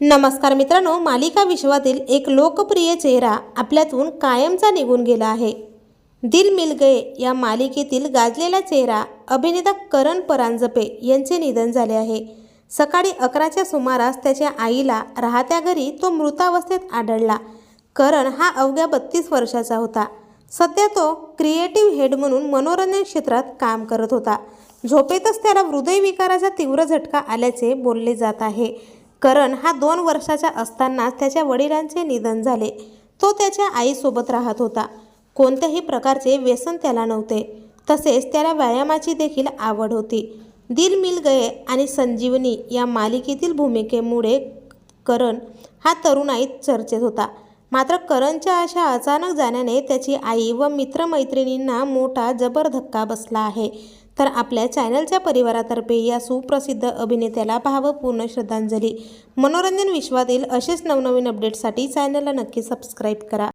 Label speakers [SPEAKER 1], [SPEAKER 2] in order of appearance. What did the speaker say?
[SPEAKER 1] नमस्कार मित्रांनो मालिका विश्वातील एक लोकप्रिय चेहरा आपल्यातून कायमचा निघून गेला आहे. दिल मिल गए या मालिकेतील गाजलेला चेहरा अभिनेता करण परांजपे यांचे निधन झाले आहे. सकाळी अकराच्या सुमारास त्याच्या आईला राहत्या घरी तो मृतावस्थेत आढळला. करण हा अवघ्या बत्तीस वर्षाचा होता. सध्या तो क्रिएटिव्ह हेड म्हणून मनोरंजन क्षेत्रात काम करत होता. झोपेतच त्याला हृदयविकाराचा तीव्र झटका आल्याचे बोलले जात आहे. करण हा दोन वर्षाचा असतानाच त्याच्या वडिलांचे निधन झाले. तो त्याच्या आईसोबत राहत होता. कोणत्याही प्रकारचे व्यसन त्याला नव्हते. तसेच त्याला व्यायामाची देखील आवड होती. दिल मिल गये आणि संजीवनी या मालिकेतील भूमिकेमुळे करण हा तरुणाईत चर्चेत होता. मात्र करणच्या अशा अचानक जाण्याने त्याची आई व मित्रमैत्रिणींना मोठा जबर धक्का बसला आहे. तर आपल्या चॅनलच्या परिवारातर्फे या सुप्रसिद्ध अभिनेत्याला भावपूर्ण श्रद्धांजली. मनोरंजन विश्वातील असेच नवनवीन अपडेट्ससाठी चॅनलला नक्की सबस्क्राईब करा.